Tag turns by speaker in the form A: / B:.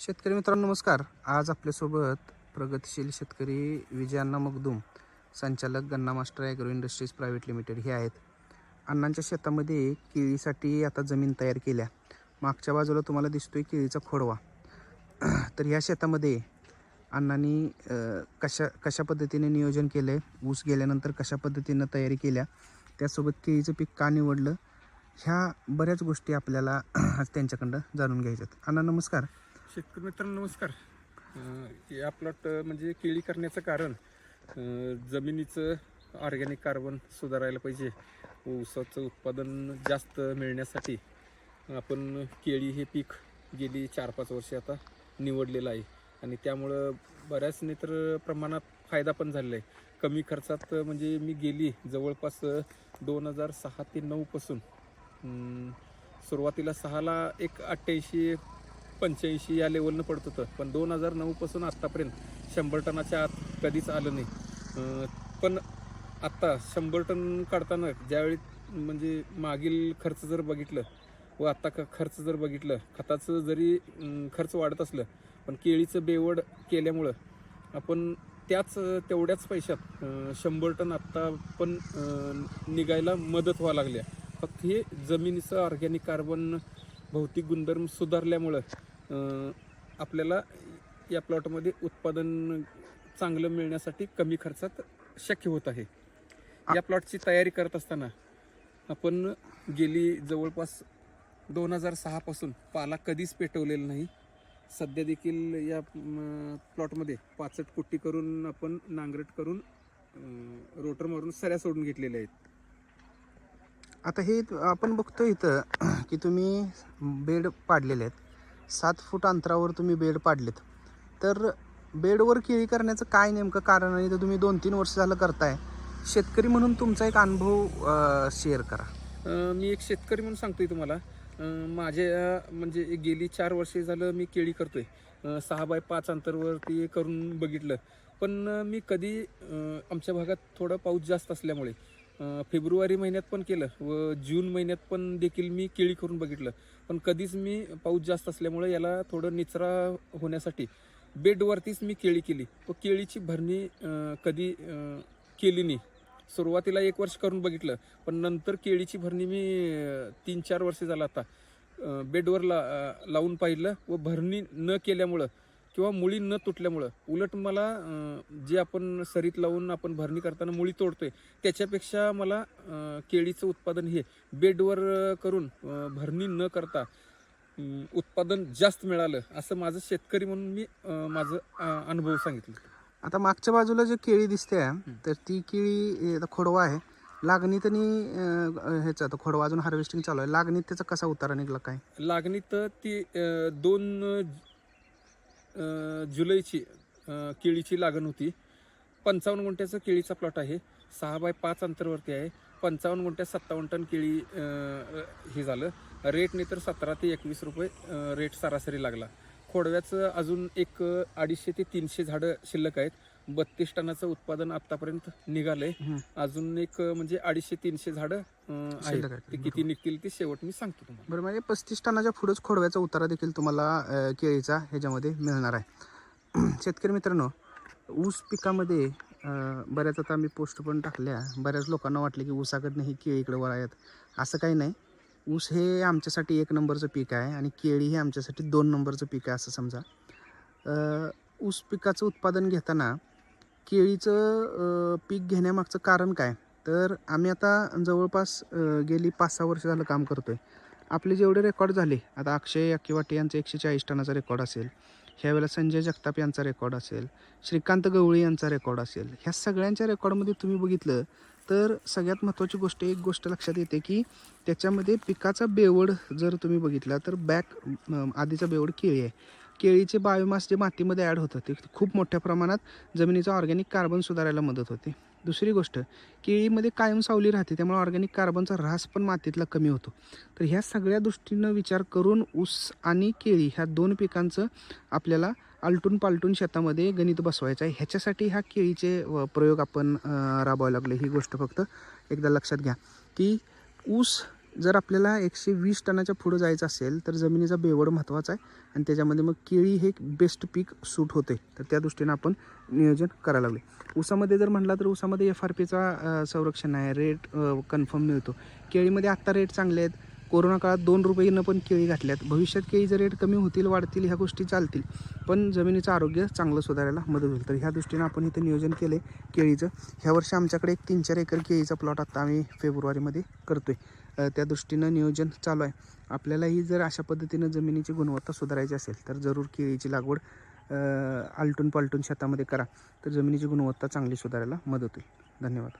A: शेतकरी मित्रांनो नमस्कार. आज आपल्यासोबत प्रगतिशील शेतकरी विजयांना मगदूम संचालक Ganna master agro industries private limited हे आहेत. अण्णांच्या शेतामध्ये केळीसाठी आता जमीन तयार केल्या. मागच्या बाजूला तुम्हाला दिसतोय केळीचा खोडवा. तर ह्या शेतामध्ये अण्णांनी कशा कशा पद्धतीने नियोजन केलं आहे ऊस गेल्यानंतर कशा पद्धतीनं तयारी केल्या त्यासोबत केळीचं पीक का निवडलं ह्या बऱ्याच गोष्टी आपल्याला आज त्यांच्याकडं जाणून घ्यायच्यात. अण्णा नमस्कार.
B: शेतकरी मित्रांनो नमस्कार. या प्लॉट म्हणजे केळी करण्याचं कारण जमिनीचं ऑर्गॅनिक कार्बन सुधारायला पाहिजे. ऊसाचं उत्पादन जास्त मिळण्यासाठी आपण केळी हे पीक गेली चार पाच वर्षे आता निवडलेलं आहे. आणि त्यामुळं बऱ्याच नेत्र प्रमाणात फायदा पण झालेला आहे. कमी खर्चात म्हणजे मी गेली जवळपास दोन हजार सहा ते नऊपासून सुरुवातीला सहाला एक अठ्ठ्याऐंशी पंच्याऐंशी या लेवलनं पडत होतं. पण दोन हजार नऊपासून आत्तापर्यंत शंभर टनाच्या आत कधीच आलं नाही. पण आत्ता शंभर टन काढताना ज्यावेळी म्हणजे मागील खर्च जर बघितलं व आत्ता खर्च जर बघितलं खताचं जरी खर्च वाढत असलं पण केळीचं बेवड केल्यामुळं आपण त्याच तेवढ्याच पैशात शंभर टन आत्ता पण निघायला मदत व्हावं लागल्या. फक्त हे जमिनीचं ऑर्गॅनिक कार्बन भौतिक गुणधर्म सुधारल्यामुळं आपल्याला या प्लॉटमध्ये उत्पादन चांगलं मिळण्यासाठी कमी खर्चात शक्य होत आहे. या प्लॉटची तयारी करत असताना आपण गेली जवळपास दोन हजार सहापासून पाला कधीच पेटवलेला नाही. सध्या देखील या प्लॉटमध्ये पाचट कुट्टी करून आपण नांगरट करून रोटर मारून सऱ्या सोडून घेतलेल्या आहेत.
A: आता हे आपण बघतो इथं की तुम्ही बेड पाडलेले आहेत. सात फूट अंतरावर तुम्ही बेड पाडलेत. तर बेडवर केळी करण्याचं काय नेमकं कारण आहे? तर तुम्ही दोन तीन वर्ष झालं करताय. शेतकरी म्हणून तुमचा एक अनुभव शेअर करा.
B: मी एक शेतकरी म्हणून सांगतोय तुम्हाला. माझ्या म्हणजे एक गेली चार वर्षे झालं मी केळी करतोय. सहा बाय पाच अंतरवरती करून बघितलं. पण मी कधी आमच्या भागात थोडं पाऊस जास्त असल्यामुळे फेब्रुवारी महिन्यात पण केलं व जून महिन्यात पण देखील मी केळी करून बघितलं. पण कधीच मी पाऊस जास्त असल्यामुळे याला थोडं निचरा होण्यासाठी बेडवरतीच मी केळी केली. व केळीची भरणी कधी केली नाही. सुरुवातीला एक वर्ष करून बघितलं पण नंतर केळीची भरणी मी तीन चार वर्ष झालं आता बेडवर ला लावून पाहिलं व भरणी न केल्यामुळं किंवा मुळी न तुटल्यामुळं. उलट मला जे आपण सरीत लावून आपण भरणी करताना मुळी तोडतोय त्याच्यापेक्षा मला केळीचं उत्पादन हे बेडवर करून भरणी न करता उत्पादन जास्त मिळालं असं माझं शेतकरी म्हणून मी माझं अनुभव सांगितलं.
A: आता मागच्या बाजूला जे केळी दिसते तर ती केळी आता खोडवा आहे. लागणीत आणि ह्याचं आता खोडवा अजून हार्वेस्टिंग चालू आहे. लागणीत त्याचा कसा उतारा निघाला काय?
B: लागणीत ती दोन जुलैची केळीची लागण होती. पंचावन्न गुंठ्याचं केळीचा प्लॉट आहे. सहा बाय पाच अंतरवरती आहे. पंचावन्न गुंठ्यात सत्तावन्न टन केळी हे झालं. रेटने तर सतरा ते एकवीस रुपये रेट सरासरी लागला. खोडव्याचं अजून एक अडीचशे ते तीनशे झाडं शिल्लक आहेत. बत्तीस टनाचं उत्पादन आतापर्यंत निघालंय. अजून एक म्हणजे अडीचशे तीनशे झाडं आहेत. ते किती निघतील ते शेवट मी सांगतो तुम्हाला.
A: बरं म्हणजे पस्तीस टनाच्या पुढंच खोडव्याचा उतारा देखील तुम्हाला केळीचा ह्याच्यामध्ये मिळणार आहे. शेतकरी मित्रांनो ऊस पिकामध्ये बऱ्याच आता आम्ही पोस्ट पण टाकल्या. बऱ्याच लोकांना वाटलं की ऊसाकडनं ही केळीकडे वळायत असं काही नाही. ऊस हे आमच्यासाठी एक नंबरचं पीक आहे आणि केळी हे आमच्यासाठी दोन नंबरचं पीक आहे असं समजा. ऊस पिकाचं उत्पादन घेताना केळीचं पीक घेण्यामागचं कारण काय? तर आम्ही आता जवळपास गेली पाच सहा वर्ष झालं काम करतोय. आपले जेवढे रेकॉर्ड झाले आता अक्षय अक्किवाटी यांचं एकशे चाळीस टनाचा रेकॉर्ड असेल ह्यावेळेला संजय जगताप यांचा रेकॉर्ड असेल श्रीकांत गवळी यांचा रेकॉर्ड असेल ह्या सगळ्यांच्या रेकॉर्डमध्ये तुम्ही बघितलं तर सगळ्यात महत्त्वाची गोष्ट एक गोष्ट लक्षात येते की त्याच्यामध्ये पिकाचा बेवड जर तुम्ही बघितला तर बॅक आधीचा बेवड केळी आहे. केळीचे बायोमास जे मातीमध्ये ॲड होतं ते खूप मोठ्या प्रमाणात जमिनीचं ऑर्गॅनिक कार्बन सुधारायला मदत होते. दुसरी गोष्ट केळीमध्ये कायम सावली राहते त्यामुळे ऑर्गॅनिक कार्बनचा ऱ्हास पण मातीतला कमी होतो. तर ह्या सगळ्या दृष्टीनं विचार करून ऊस आणि केळी ह्या दोन पिकांचं आपल्याला आलटून पालटून शेतामध्ये गणित बसवायचं आहे. ह्याच्यासाठी ह्या केळीचे प्रयोग आपण राबवायला लागले. ही गोष्ट फक्त एकदा लक्षात घ्या की ऊस जर आपल्याला एकशे वीस टनाच्या पुढं जायचं असेल तर जमिनीचा बेवड महत्त्वाचा आहे आणि त्याच्यामध्ये मग केळी हे बेस्ट पीक सूट होते. तर त्या दृष्टीनं आपण नियोजन करायला लागले ऊसामध्ये जर म्हटला तर ऊसामध्ये एफ आर पीचा संरक्षण आहे. रेट कन्फर्म मिळतो. केळीमध्ये आत्ता रेट चांगले आहेत. कोरोना काळात दोन रुपयेनं पण केळी घातल्यात. भविष्यात केळीचे रेट कमी होतील वाढतील ह्या गोष्टी चालतील. पण जमिनीचं आरोग्य चांगलं सुधारायला मदत होईल. तर ह्या दृष्टीनं आपण इथं नियोजन केलं आहे केळीचं. ह्या वर्षी आमच्याकडे एक तीन चार एकर केळीचा प्लॉट आत्ता आम्ही फेब्रुवारीमध्ये करतो आहे त्या दृष्टीनं नियोजन चालू आहे. आपल्यालाही जर अशा पद्धतीनं जमिनीची गुणवत्ता सुधारायची असेल तर जरूर केळीची लागवड आलटून पालटून शेतामध्ये करा. तर जमिनीची गुणवत्ता चांगली सुधारायला मदत होईल. धन्यवाद.